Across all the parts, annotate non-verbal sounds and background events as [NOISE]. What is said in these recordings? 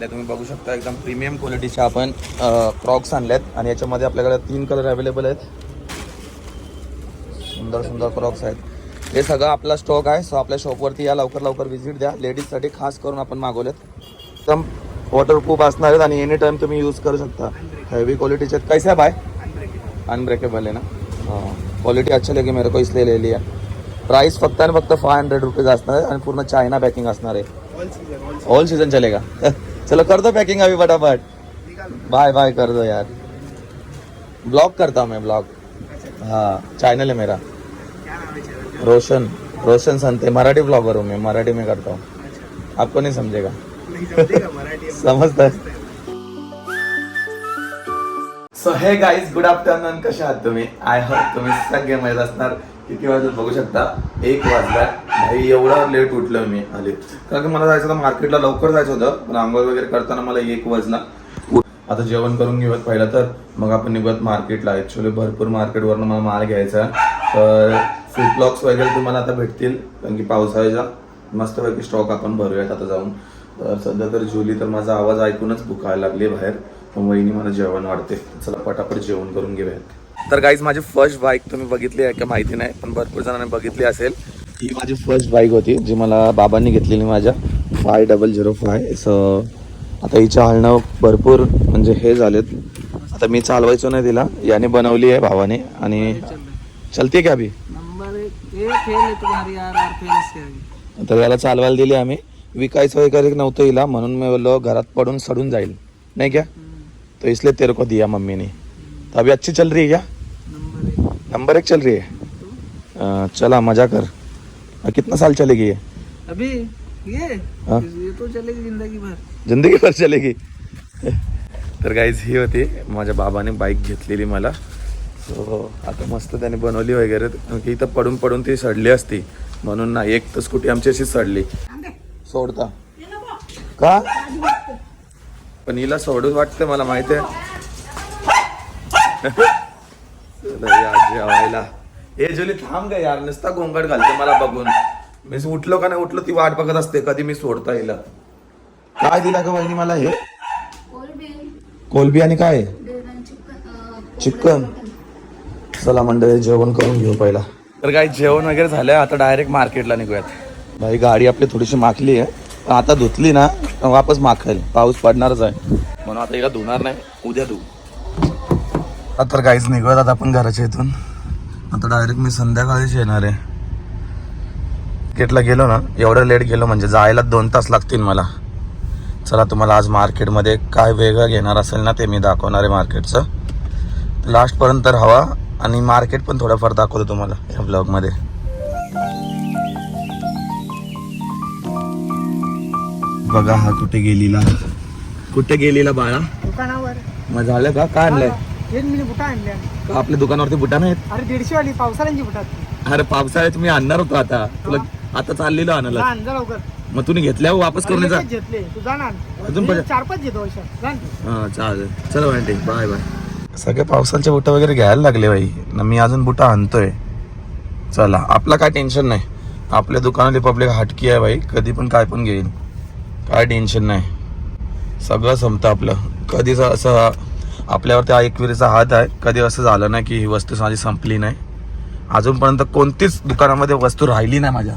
तुम्ही बघू शकता एकदम प्रीमियम क्वालिटीच्या आपण क्रॉक्स आणल्यात. आणि याच्यामध्ये आपल्याकडे तीन कलर अवेलेबल आहेत. सुंदर सुंदर क्रॉक्स आहेत. हे सगळं आपला स्टॉक आहे. सो आपल्या शॉपवरती या लवकर लवकर व्हिजिट द्या. लेडीजसाठी खास करून आपण मागवलेत. एकदम वॉटरप्रूफ असणार आहेत आणि एनी टाइम तुम्ही यूज करू शकता. हेवी क्वालिटीचे आहेत. कैसे आहे बाय अनब्रेकेबल है ना? हाँ. क्वालिटी अच्छी लगी मेरे को इसलिए ले लिया. प्राइस फक्त आणि फक्त फाय हंड्रेड रुपीज असणार आहे. आणि पूर्ण चायना पॅकिंग असणार आहे. ऑल सीजन चलेगा. [LAUGHS] चलो कर दो पैकिंग अभी फटाफट। बाय बाय कर दो यार। ब्लॉग करता हूँ मैं ब्लॉग हाँ चैनल है मेरा। रोशन रोशन संते मराठी ब्लॉगर हूँ मैं मराठी में करता हूँ। आपको नहीं समझेगा। समझता है। सो हे गाईज गुड आफ्टरनून कसे आहात तुम्ही? आय होप तुम्ही सगळे मजेत असणार. किती वाजत बघू शकता? एक वाजला. भाई एवढा लेट उठलो मी आले. कारण की मला जायचं होतं मार्केटला लवकर जायचं होतं. पण आंघोळ वगैरे करताना मला एक वाजला. आता जेवण करून घेऊयात पहिलं तर. मग आपण निघूयात मार्केटला ऍक्च्युअली भरपूर मार्केटवरनं मला माल घ्यायचा आहे. तर फूड ब्लॉक्स वगैरे तुम्हाला आता भेटतील. कारण की पावसाळ्याचा मस्तपैकी स्टॉक आपण भरूयात आता जाऊन. तर सध्या तर जुली तर माझा आवाज ऐकूनच भुकायला लागली बाहेर. वहिनी मला जेवण वाढते. चला पटापट जेवण करून घेऊयात. तर गाईज माझी फर्स्ट बाईक तुम्ही बघितली आहे का माहिती नाही पण भरपूर जणांनी बघितली असेल. ही माझी फर्स्ट बाईक होती जी मला बाबांनी घेतलेली माझ्या five double zero five so आता हिच्या हलणं भरपूर म्हणजे हे झालेत. आता मी चालवायचो नाही तिला याने बनवली आहे भावाने. आणि चलते का अभी? तर याला चालवायला दिली आम्ही. विकायचं वगैरे नव्हतं हिला म्हणून मी बोललो घरात पडून सडून जाईल. नाही क्या तो इसलिए तेरे को दिया मम्मी ने। तो अभी अच्छी चल रही है क्या? नंबर एक चल रही है? अ, चला मजा कर। अ, कितना साल चलेगी ये? अभी ये? हाँ। ये तो चलेगी जिंदगी भर। जिंदगी भर चलेगी। तर गाईज ही होती माझ्या बाबाने बाईक घेतलेली मला. सो आता मस्त त्याने बनवली वगैरे. की इथं पडून पडून ती सडली असती. म्हणून ना एक तर स्कूटी आमची अशी सडली सोडता. का? पण हिला सोडूच वाटतं मला माहिती आहे? जेवायला. ए जुली थांब ग यार नुसता गोंगाट घालते मला बघून. मी उठलो का नाही उठलो ती वाट बघत असते कधी मी सोडता हिला काय दिला का बहिणी मला हे? कोलबी आणि काय? चिकन. चला मंडळी जेवण करून घेऊ पहिला. तर काही जेवण वगैरे झालं आता डायरेक्ट मार्केटला निघूयात. भाई गाडी आपली थोडीशी माखली आहे. आता धुतली ना वापस माखेल. पाऊस पडणारच आहे. म्हणून आता हिला धुणार नाही उद्या धु तर काहीच निघत आता आपण घराच्या इथून. आता डायरेक्ट मी संध्याकाळीच येणार आहे. मार्केटला गेलो ना एवढं लेट गेलो म्हणजे जायला दोन तास लागतील मला. चला तुम्हाला आज मार्केटमध्ये काय वेगळं घेणार असेल ना ते मी दाखवणार आहे मार्केटचं लास्टपर्यंत तर हवा आणि मार्केट पण थोडंफार दाखवतो तुम्हाला या ब्लॉगमध्ये बघा हा कुठे गेलेला. कुठे गेलेला बाळा? दुकानावर. मग झालं का? काय आणलंय? एक बुटा आणले. का आपल्या दुकानावरती बुटा नाहीत? अरे दीडशे वाली पावसाळ्यांची बुटात अरे पावसाळ्यात मी आणणार होतो आता. तुला आता चाललेलो आणायला. आण जा लवकर. मग तुम्ही घेतल्यावर वापस करून जा. लगेच घेतले. तू जा ना अजून? चार पाच घेतो. हा चालेल. चलो आंटी बाय बाय. सगळे पावसाचे बुटं वगैरे घ्यायला लागले बाई. ना मी अजून बुटा आणतोय. चला आपला काय टेन्शन नाही. आपल्या दुकानात पब्लिक हटकी आहे बाई. कधी पण काय पण घेईल. काय टेन्शन नाही. सगळं संपतं आपलं. कधीच असं आपल्यावरती त्या एकविरीचा हात आहे. कधी असं झालं नाही की ही वस्तू माझी संपली नाही. अजूनपर्यंत कोणतीच दुकानामध्ये वस्तू राहिली नाही माझ्या.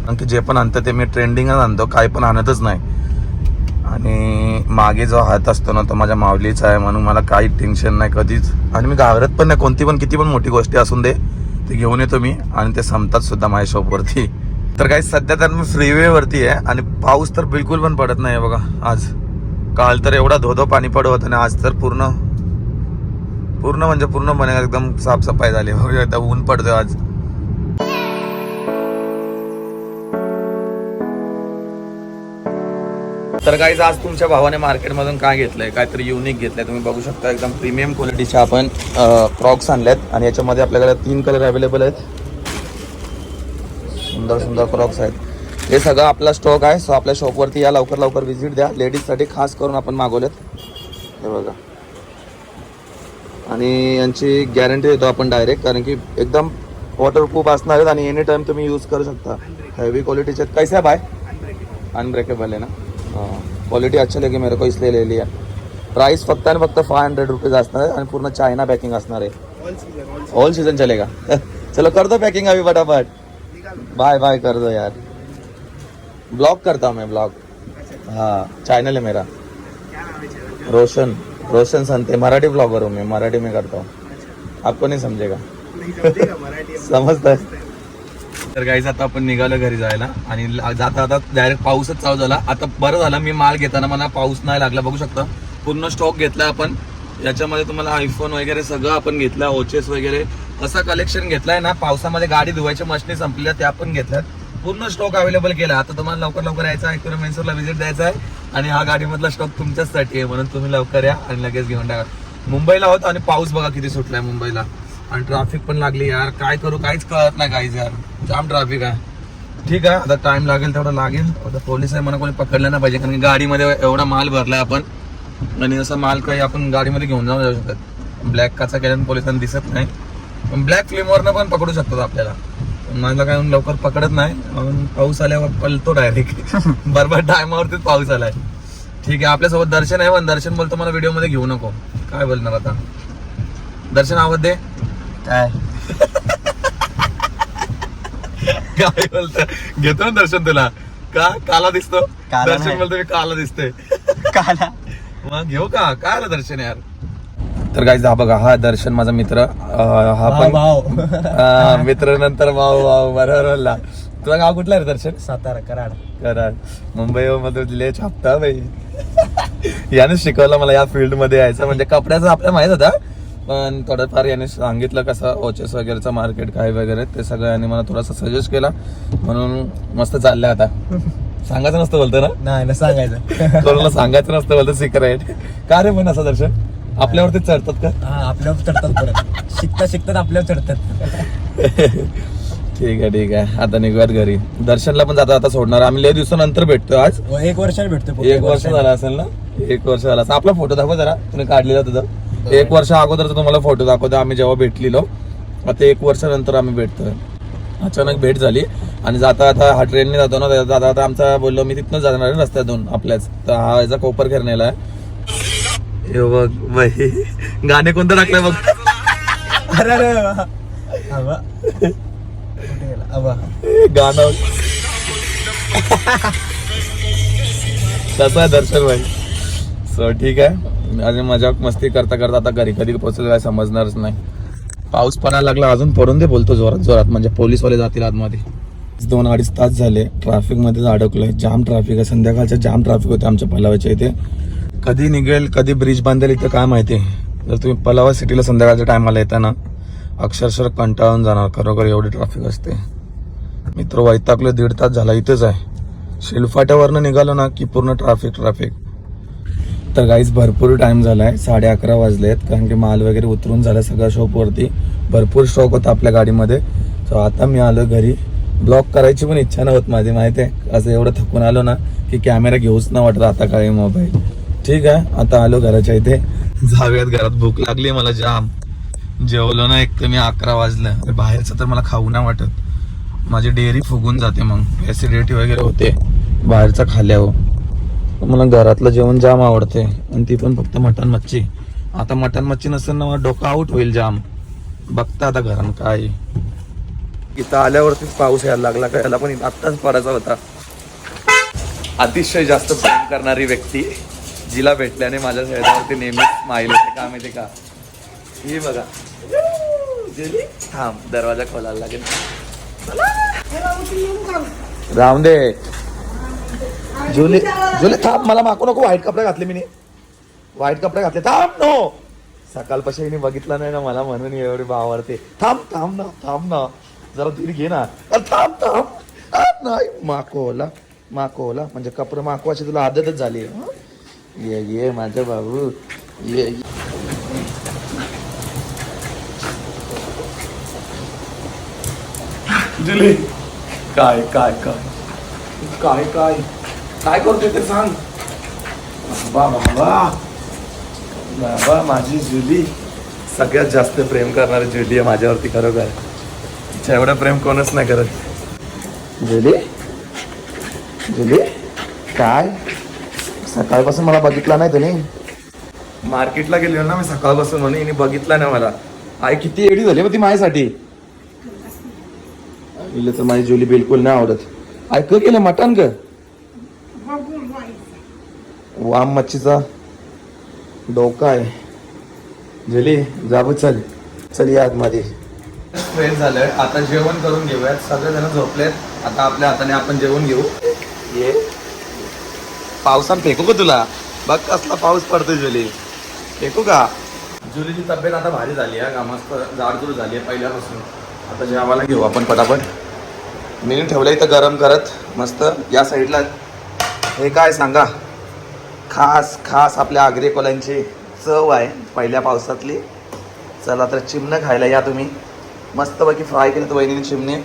कारण की जे पण आणतं ते मी ट्रेंडिंगच आणतो. काय पण आणतच नाही. आणि मागे जो हात असतो ना तो माझ्या माऊलीचा आहे म्हणून मला काही टेन्शन नाही कधीच. आणि मी घाबरत पण नाही. कोणती पण किती पण मोठी गोष्टी असून दे ते घेऊन येतो मी. आणि ते संपतात सुद्धा माझ्या शॉपवरती तर काही सध्या तर मी फ्रीवेवरती आहे आणि पाऊस तर बिलकुल पण पडत नाही बघा आज. काल तर एवढा धोधो पाणी पडत होतं आणि आज तर पूर्ण पूर्ण म्हणजे पूर्णपणे एकदम साफसफाई झाली. हो, एकदा ऊन पडतोय आज. तर काहीच आज तुमच्या भावाने मार्केटमधून काय घेतलंय? काहीतरी युनिक घेतलंय. तुम्ही बघू शकता एकदम प्रीमियम क्वालिटीच्या आपण क्रॉक्स आणल्यात आणि याच्यामध्ये आपल्याकडे तीन कलर अवेलेबल आहेत. सुंदर सुंदर क्रॉक्स आहेत. हे सगळं आपला स्टॉक आहे. सो आपल्या शॉपवरती या लवकर लवकर व्हिजिट द्या. लेडीजसाठी खास करून आपण मागवलेत. हे बघा. आणि यांची गॅरंटी देतो आपण डायरेक्ट कारण की एकदम वॉटरप्रूफ असणार आहेत आणि एनी टाइम तुम्ही यूज करू शकता. हेवी क्वालिटीचे कैसे आहे बाय अनब्रेकेबल आहे ना? हां. क्वालिटी अच्छा लगी मेरे को इसलिए ले लिया. प्राइस फक्त आणि फक्त फाय हंड्रेड रुपीज असणार आहे आणि पूर्ण चायना पॅकिंग असणार आहे. ऑल सीजन चलेगा. [LAUGHS] चलो कर दो पैकिंग अभी फटाफट. बाय बाय कर दो यार। ब्लॉग करता हूँ मैं ब्लॉग हाँ चैनल है मेरा। रोशन रोशन संते मराठी ब्लॉगर हूँ मैं मराठी में करता हूँ। आपको नहीं समझेगा। समजतंय तर गाईज आता आपण निघालो घरी जायला आणि जाता आता डायरेक्ट पाऊसच चालू झाला. आता बरं झालं मी माल घेताना मला पाऊस नाही लागला बघू शकता. पूर्ण स्टॉक घेतला आपण. याच्यामध्ये तुम्हाला आयफोन वगैरे सगळं आपण घेतलं ओचेस वगैरे. असं कलेक्शन घेतलंय ना पावसामध्ये गाडी धुवायच्या मशनी संपल्या त्या पण घेतल्यात. पूर्ण स्टॉक अवेलेबल केला. आता तुम्हाला लवकर लवकर यायचं आहे. किंवा मेन्सरला व्हिजिट द्यायचा आहे. आणि हा गाडीमधला स्टॉक तुमच्याचसाठी आहे म्हणून तुम्ही लवकर या आणि लगेच घेऊन टाका. मुंबईला होत आणि पाऊस बघा किती सुटलाय मुंबईला. आणि ट्रॅफिक पण लागली यार. काय करू? काहीच कळत नाही काहीच यार. जाम ट्रॅफिक आहे. ठीक आहे. आता टाइम लागेल तेवढा लागेल. आता पोलीस आहे मला कोणी पकडलं नाही पाहिजे. कारण की गाडीमध्ये एवढा माल भरलाय आपण. आणि असा माल काही आपण गाडीमध्ये घेऊन जाऊ जाऊ शकत. ब्लॅक काचा केल्यानं पोलिसांना दिसत नाही. ब्लॅक फिल्मवरनं पण पकडू शकतात आपल्याला. मला काय लवकर पकडत नाही. म्हणून पाऊस आल्यावर पलतो डायरेक्ट [LAUGHS] बरोबर टायमावरतीच पाऊस आलाय. ठीक आहे आपल्यासोबत दर्शन आहे पण दर्शन बोलतो मला व्हिडिओमध्ये घेऊ नको. काय बोलणार आता? दर्शन आवाज दे. काय? काय बोलत घेतो ना दर्शन तुला. का? काला दिसतो? दर्शन. बोलतो मी काला दिसतोय. काला. मग घेऊ का? काय आलं दर्शन यार? तर काय हा बघा हा दर्शन माझा मित्र अं, हा पण भाऊ अं, मित्र नंतर भाऊ भाऊ बरोबर बोलला. तुला गाव कुठला रे दर्शन? सातारा कराड. कराड. मुंबई मध्ये लय छापता बाई. याने शिकवलं मला या फील्डमध्ये यायचं म्हणजे कपड्याचं आपल्याला माहीत होता पण थोडंफार याने सांगितलं कसं ओचेस वगैरेचं मार्केट काय वगैरे ते सगळं याने मला थोडासा सजेस्ट केला. म्हणून मस्त चाललंय आता. सांगायचं नसतं बोलतं ना? नाही ना सांगायचं. कोणाला सांगायचं नसतं बोलतं सिक्रेट का रे पण असं दर्शन? आपल्यावरतीच चढतात का? हा आपल्यावर चढतात परत. शिकता शिकतात आपल्यावर चढतात. ठीक आहे ठीक आहे. आता निघूयात घरी. दर्शनला पण जाता आता सोडणार. आम्ही लय दिवसानंतर भेटतो आज. व एक वर्षाने भेटतो एक वर्ष झाला असेल ना? एक वर्ष झाला असेल. आपला फोटो दाखव जरा. तुम्ही काढलेला तुझा. एक वर्ष अगोदरचा तुम्हाला फोटो दाखवतो. आम्ही जेव्हा भेटलेलो आता एक वर्षानंतर आम्ही भेटतोय. अचानक भेट झाली. आणि जाता आता हा ट्रेनने जातो ना जाता जाता आमचा बोललो मी तिथनं जाणार आहे रस्त्यातून आपल्याच. तर हा याचा कोपर खेळण्याला आहे. हे बघ बाई गाणे कोणतं टाकलंय बघ? अरे अरे वा. आबा. कुठे गेला? आबा. गाणं कसं आहे दर्शन भाई. सो ठीक आहे. आणि मजाक मस्ती करता करता आता घरी कधी पोहोचलं काय समजणारच नाही. पाऊस पडायला लागला अजून पडून दे बोलतो जोरात जोरात. म्हणजे पोलीसवाले जातील आतमध्ये. दोन अडीच तास झाले. ट्रॅफिकमध्ये अडकलोय. जाम ट्रॅफिक आहे. संध्याकाळच्या जाम ट्रॅफिक होते आमच्या पलावाच्या इथे. कधी निघेल कधी ब्रिज बांधेल इथं काय माहिती? जर तुम्ही पलावा सिटीला संध्याकाळच्या टायमाला येताना अक्षरशः कंटाळून जाणार. खरोखर एवढी ट्रॅफिक असते. मित्र वैतागलो दीड तास झाला इथेच आहे. शिलफाट्यावरनं निघालो ना की पूर्ण ट्रॅफिक ट्रॅफिक तर गाईज भरपूर टाइम आहे साडे अकरा वाजले आहेत कारण की माल वगैरे उतरून झाला सगळ्या शॉपवरती भरपूर स्टॉक होता आपल्या गाडीमध्ये. सो आता मी आलो घरी. ब्लॉक करायची पण इच्छा नव्हत माझी माहिती आहे असं एवढं थकून आलो ना की कॅमेरा घेऊच ना वाटत आता काही मोबाईल ठीक आहे आता आलो घराच्या इथे. जाऊयात घरात भूक लागली मला जाम. जेवलो ना एक तर मी अकरा वाजलं. बाहेरचं तर मला खाऊ नाही वाटत. माझी डेअरी फुगून जाते मग. ऍसिडिटी वगैरे होते. बाहेरचं खाल्यावर. मला घरातलं जेवण जाम आवडते. आणि ती पण फक्त मटण मच्छी. आता मटण मच्छी नसेल ना मला डोकं आउट होईल जाम. बघता आता घरान काय. इथं आल्यावरतीच पाऊस यायला लागला का? याला पण आत्ताच पडायचा होता. अतिशय जास्त प्रेम करणारी व्यक्ती. जिला भेटल्याने माझ्या चेहऱ्यावरती नेहमी स्माईल येते का माहिती का? हे बघा. थांब दरवाजा खोलायला लागेल. रामदे जुली जुली थांब मला मागू नको व्हाईट कपडे घातले मी. व्हाईट कपडे घातले. थांब नो सकाळपासून हिने बघितलं नाही ना मला म्हणून एवढी भावावरते. थांब थांब ना थांब ना. जरा दीड घे ना. अरे थांब थांब. नाही माकोला माकोला म्हणजे कपडे माकवाची तुला आदतच झाली आहे. ये ये माझा बाबू ये. जुली. काय काय काय? काय काय? काय करतोय ते सांग. बाबा बाबा. बाबा माझी जुली. सगळ्यात जास्त प्रेम करणारी जुली आहे माझ्यावरती खरोखर तिच्या एवढं प्रेम कोणच नाही करत. जुली? जुली? काय? सकाळपासून मला बघितला नाही त्याने मार्केटला गेलेलो ना मी सकाळपासून म्हणे हिने बघितला नाही मला. आई किती एडी झाली मग ती माझ्यासाठी. हिला तर माझी जुली बिलकुल नाही आवडत. आई क केलं मटण ग वाम मच्छीचा डोका आहे. जुली जाबू चल. चल या आतमध्ये. फ्रेश झालंय. आता जेवण करून घेऊयात. सगळेजण झोपलेत. आता आपल्या हाताने आपण जेवण घेऊ. ये. पावसात फेकू का तुला? बघ कसला पाऊस पडतोय जुली. फेकू का? जुलीची तब्येत आता भारी झाली आहे का मस्त जाडजूड झाली आहे पहिल्यापासून. आता जेवायला घेऊ आपण पटापट. मी ठेवलं इथं गरम करत मस्त. या साईडला हे काय सांगा? खास खास आपल्या आगरी कोल्यांची चव आहे पहिल्या पावसातली. चला तर चिमणं खायला या तुम्ही. मस्तपैकी फ्राय केलं तर वहिनीने चिमणे.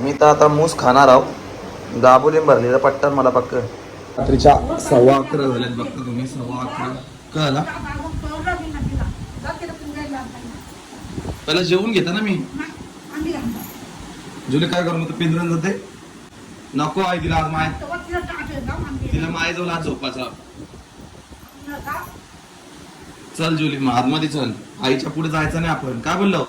मी तर आता मूस खाणार आहो. दाबोलीन भरलेलं पट्टन मला पक्क. रात्रीच्या सव्वा अकरा झाल्यात. बघता तुम्ही सव्वा अकरा. कळला? पहिला जेवून घेता ना मी? जुले काय करू मग पिंजरण जाते? नको आहे तिला आज माय तिला माय जाऊन आज झोपाचा चल जुली मग आतमध्ये चल. आईच्या पुढे जायचं नाही आपण. काय बोललो?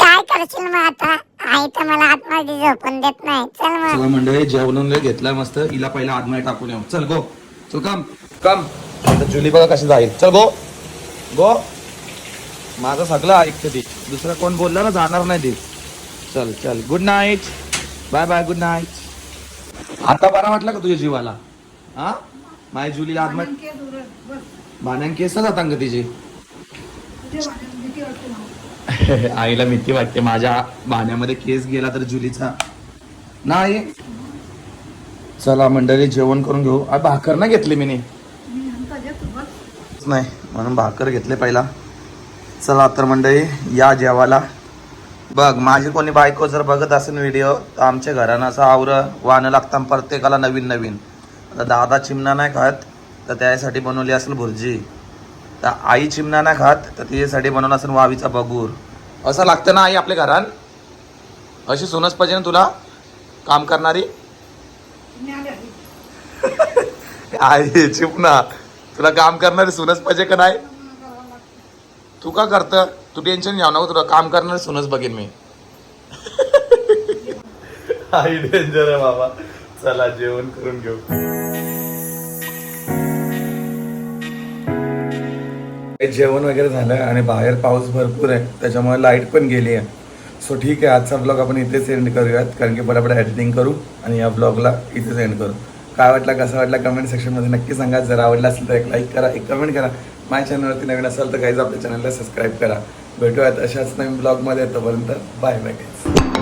काय करशील मग आता? आई तर मला आतमध्ये झोपून देत नाही. चल मग. मंडळी जेवण घेतलाय मस्त. हिला पहिला आतमध्ये टाकून येऊ. चल गो. चल कम. कम. आता जुली बघा कशी जाईल. चल गो. गो. माझं सगळं ऐकते ती. दुसरं कोण बोलला ना जाणार नाही ती. चल चल. Good night bye bye good night आता बरा वाटला का तुझ्या जीवाला? हा? माझ्या जुलीला आतमध्ये भाण्यान केस जाता का तिची? [LAUGHS] आईला भीती वाटते. माझ्या भाण्यामध्ये केस गेला तर जुलीचा. नाही. चला मंडळी जेवण करून घेऊ. भाकर ना घेतली मी नाही म्हणून भाकर घेतले पहिला. चला तर मंडळी या जेवायला. बघ माझी कोणी बायको जर बघत असेल व्हिडिओ तर आमच्या घरानं असं आवरं वाहनं लागतं प्रत्येकाला नवीन नवीन. आता दादा चिमणा नाही खात तर त्यासाठी बनवली असेल भुर्जी. तर आई चिमणा नाही खात तर तिच्यासाठी बनवलं असेल वावीचा बगूर. असं लागतं ना आई आपल्या घरात? अशी सुनच पाहिजे ना तुला? काम करणारी? [LAUGHS] आई ना. तुला काम करणारी सुनच पाहिजे का नाही? तू का करत? तू टेन्शन घ्याव नको तुला. काम करणारी सुनच बघेन मी. [LAUGHS] आई डेंजर आहे बाबा. चला जेवण करून घेऊ. जेवण वगैरे झालं आणि बाहेर पाऊस भरपूर आहे त्याच्यामुळे लाइट पण गेली आहे. सो ठीक आहे आजचा ब्लॉग आपण इथेच एंड करूयात कारण की बराबर एडिटिंग करू आणि या ब्लॉगला इथेच एंड करू. काय वाटलं कसं वाटलं कमेंट सेक्शनमध्ये नक्की सांगा. जर आवडलं असेल तर एक लाईक करा एक कमेंट करा. माझ्या चॅनलवरती नवीन असाल तर काहीच आपल्या चॅनलला सबस्क्राईब करा. भेटूयात अशाच नवीन ब्लॉगमध्ये येतोपर्यंत बाय बाय